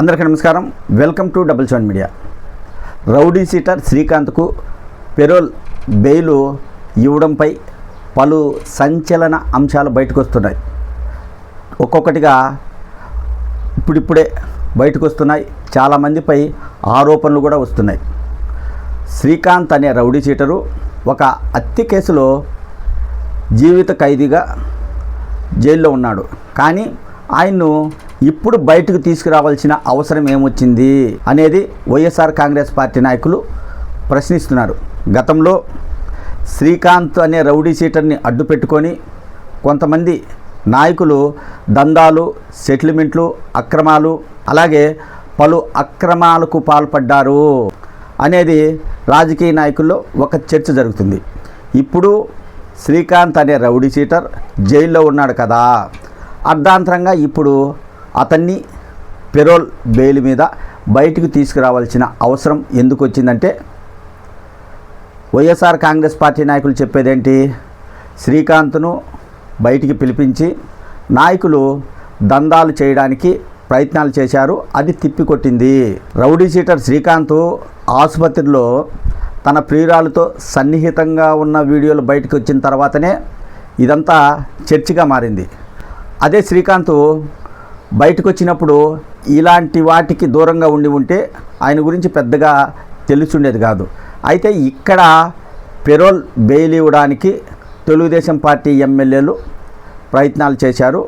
అందరికీ నమస్కారం. Welcome to double seven media rowdy sheeter శ్రీకాంత్కు parole bail ఇవ్వడంపై పలు సంచలన అంశాలు బయటకు వస్తున్నాయి ఒక్కొక్కటిగా ఇప్పుడిప్పుడే బయటకు వస్తున్నాయి చాలామందిపై ఆరోపణలు కూడా వస్తున్నాయి. శ్రీకాంత్ అనే రౌడీ సీటరు ఒక హత్య కేసులో జీవిత ఖైదీగా జైల్లో ఉన్నాడు. కానీ ఆయన్ను ఇప్పుడు బయటకు తీసుకురావాల్సిన అవసరం ఏమొచ్చింది అనేది వైఎస్ఆర్ కాంగ్రెస్ పార్టీ నాయకులు ప్రశ్నిస్తున్నారు. గతంలో శ్రీకాంత్ అనే రౌడీ సీటర్ని అడ్డు పెట్టుకొని కొంతమంది నాయకులు దందాలు సెటిల్మెంట్లు అక్రమాలు అలాగే పలు అక్రమాలకు పాల్పడ్డారు అనేది రాజకీయ నాయకుల్లో ఒక చర్చ జరుగుతుంది. ఇప్పుడు శ్రీకాంత్ అనే రౌడీ సీటర్ జైల్లో ఉన్నాడు కదా. అర్ధాంతరంగా ఇప్పుడు అతన్ని పెరోల్ బెయిల్ మీద బయటికి తీసుకురావాల్సిన అవసరం ఎందుకు వచ్చిందంటే వైఎస్ఆర్ కాంగ్రెస్ పార్టీ నాయకులు చెప్పేదేంటి? శ్రీకాంత్ను బయటికి పిలిపించి నాయకులు దందాలు చేయడానికి ప్రయత్నాలు చేశారు అది తిప్పికొట్టింది. రౌడీ సీటర్ శ్రీకాంత్ ఆసుపత్రిలో తన ప్రియురాలతో సన్నిహితంగా ఉన్న వీడియోలు బయటకు వచ్చిన తర్వాతనే ఇదంతా చర్చగా మారింది. అదే శ్రీకాంత్ బయటకు వచ్చినప్పుడు ఇలాంటి వాటికి దూరంగా ఉండి ఉంటే ఆయన గురించి పెద్దగా తెలుసుండేది కాదు. అయితే ఇక్కడ పెరోల్ బెయిల్ ఇవ్వడానికి తెలుగుదేశం పార్టీ ఎమ్మెల్యేలు ప్రయత్నాలు చేశారు.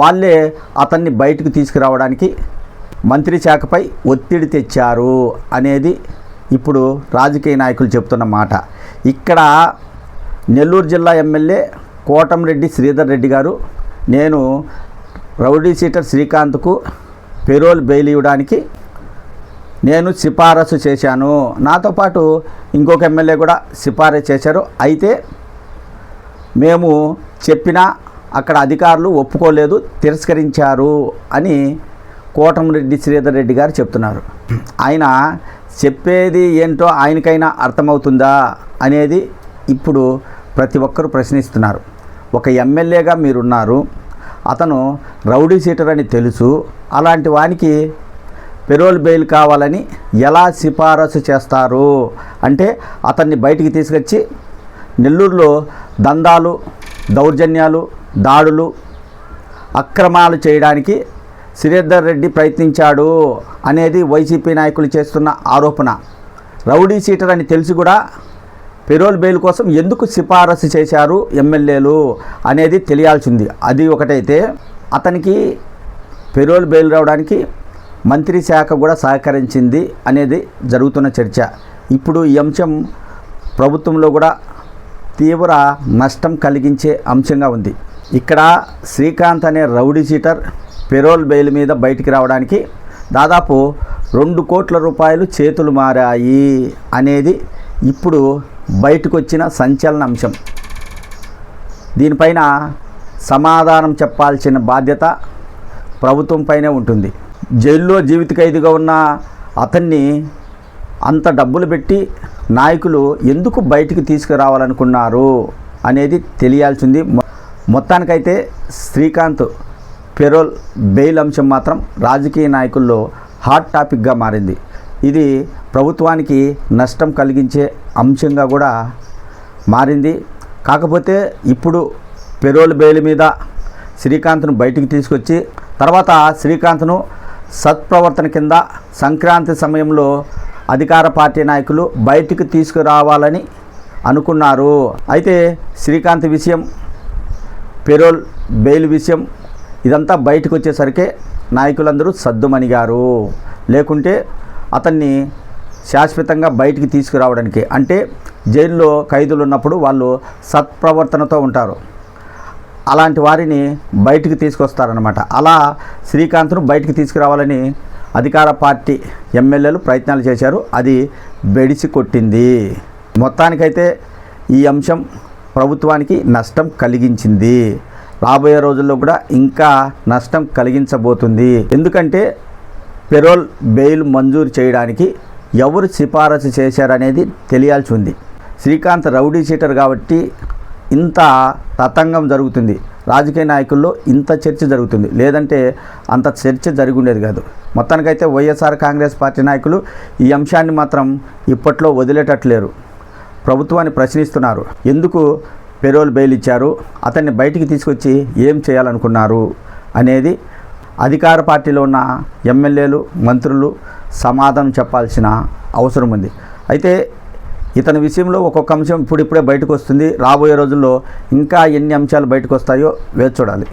వాళ్ళే అతన్ని బయటకు తీసుకురావడానికి మంత్రి శాఖపై ఒత్తిడి తెచ్చారు అనేది ఇప్పుడు రాజకీయ నాయకులు చెప్తున్న మాట. ఇక్కడ నెల్లూరు జిల్లా ఎమ్మెల్యే కోటంరెడ్డి శ్రీధర్ రెడ్డి గారు నేను రౌడీ సీటర్ శ్రీకాంత్కు పెరోల్ బెయిల్ ఇవ్వడానికి నేను సిఫారసు చేశాను. నాతో పాటు ఇంకొక ఎమ్మెల్యే కూడా సిఫారసు చేశారు. అయితే మేము చెప్పినా అక్కడ అధికారులు ఒప్పుకోలేదు తిరస్కరించారు అని కోటమిరెడ్డి శ్రీధర్ రెడ్డి గారు చెప్తున్నారు. ఆయన చెప్పేది ఏంటో ఆయనకైనా అర్థమవుతుందా అనేది ఇప్పుడు ప్రతి ఒక్కరూ ప్రశ్నిస్తున్నారు. ఒక ఎమ్మెల్యేగా మీరున్నారు. అతను రౌడీ సీటర్ అని తెలుసు అలాంటి వానికి పెరోల్ బెయిల్ కావాలని ఎలా సిఫారసు చేస్తారు? అంటే అతన్ని బయటికి తీసుకొచ్చి నెల్లూరులో దందాలు దౌర్జన్యాలు దాడులు అక్రమాలు చేయడానికి శ్రీధర్ రెడ్డి ప్రయత్నించాడు అనేది వైసీపీ నాయకులు చేస్తున్న ఆరోపణ. రౌడీ సీటర్ అని తెలిసి కూడా పెరోల్ బెయిల్ కోసం ఎందుకు సిఫారసు చేశారు ఎమ్మెల్యేలు అనేది తెలియాల్సింది. అది ఒకటైతే అతనికి పెరోల్ బెయిల్ రావడానికి మంత్రి శాఖ కూడా సహకరించింది అనేది జరుగుతున్న చర్చ. ఇప్పుడు ఈ అంశం ప్రభుత్వంలో కూడా తీవ్ర నష్టం కలిగించే అంశంగా ఉంది. ఇక్కడ శ్రీకాంత్ అనే రౌడీ సీటర్ పెరోల్ బెయిల్ మీద బయటికి రావడానికి దాదాపు రెండు కోట్ల రూపాయలు చేతులు మారాయి అనేది ఇప్పుడు బయటకు వచ్చిన సంచలన అంశం. దీనిపైన సమాధానం చెప్పాల్సిన బాధ్యత ప్రభుత్వంపైనే ఉంటుంది. జైల్లో జీవిత ఖైదీగా ఉన్న అతన్ని అంత డబ్బులు పెట్టి నాయకులు ఎందుకు బయటికి తీసుకురావాలనుకున్నారు అనేది తెలియాల్సింది. మొత్తానికైతే శ్రీకాంత్ పెరోల్ బెయిల్ అంశం మాత్రం రాజకీయ నాయకుల్లో హాట్ టాపిక్గా మారింది. ఇది ప్రభుత్వానికి నష్టం కలిగించే అంశంగా కూడా మారింది. కాకపోతే ఇప్పుడు పెరోల్ బెయిల్ మీద శ్రీకాంత్ను బయటికి తీసుకొచ్చి తర్వాత శ్రీకాంత్ను సత్ప్రవర్తన కింద సంక్రాంతి సమయంలో అధికార పార్టీ నాయకులు బయటికి తీసుకురావాలని అనుకున్నారు. అయితే శ్రీకాంత్ విషయం పెరోల్ బెయిల్ విషయం ఇదంతా బయటకు వచ్చేసరికి నాయకులందరూ సద్దుమణిగారు. లేకుంటే అతన్ని శాశ్వతంగా బయటికి తీసుకురావడానికి. అంటే జైల్లో ఖైదులు ఉన్నప్పుడు వాళ్ళు సత్ప్రవర్తనతో ఉంటారు. అలాంటి వారిని బయటికి తీసుకొస్తారనమాట అలా శ్రీకాంత్ను బయటికి తీసుకురావాలని అధికార పార్టీ ఎమ్మెల్యేలు ప్రయత్నాలు చేశారు. అది బెడిసి కొట్టింది. మొత్తానికైతే ఈ అంశం ప్రభుత్వానికి నష్టం కలిగించింది. రాబోయే రోజుల్లో కూడా ఇంకా నష్టం కలిగించబోతుంది. ఎందుకంటే పెరోల్ బెయిల్ మంజూరు చేయడానికి ఎవరు సిఫారసు చేశారనేది తెలియాల్సి ఉంది. శ్రీకాంత్ రౌడీ షీటర్ కాబట్టి ఇంత తతంగం జరుగుతుంది. రాజకీయ నాయకుల్లో ఇంత చర్చ జరుగుతుంది. లేదంటే అంత చర్చ జరిగి ఉండేది కాదు. మొత్తానికైతే వైఎస్ఆర్ కాంగ్రెస్ పార్టీ నాయకులు ఈ అంశాన్ని మాత్రం ఇప్పట్లో వదిలేటట్లేరు. ప్రభుత్వాన్ని ప్రశ్నిస్తున్నారు. ఎందుకు పెరోల్ బెయిల్ ఇచ్చారు? అతన్ని బయటికి తీసుకొచ్చి ఏం చేయాలనుకున్నారు? అనేది అధికార పార్టీలో ఉన్న ఎమ్మెల్యేలు మంత్రులు సమాధానం చెప్పాల్సిన అవసరం ఉంది. అయితే ఇతని విషయంలో ఒక్కొక్క అంశం ఇప్పుడిప్పుడే బయటకు వస్తుంది. రాబోయే రోజుల్లో ఇంకా ఎన్ని అంశాలు బయటకు వస్తాయో వేచి చూడాలి.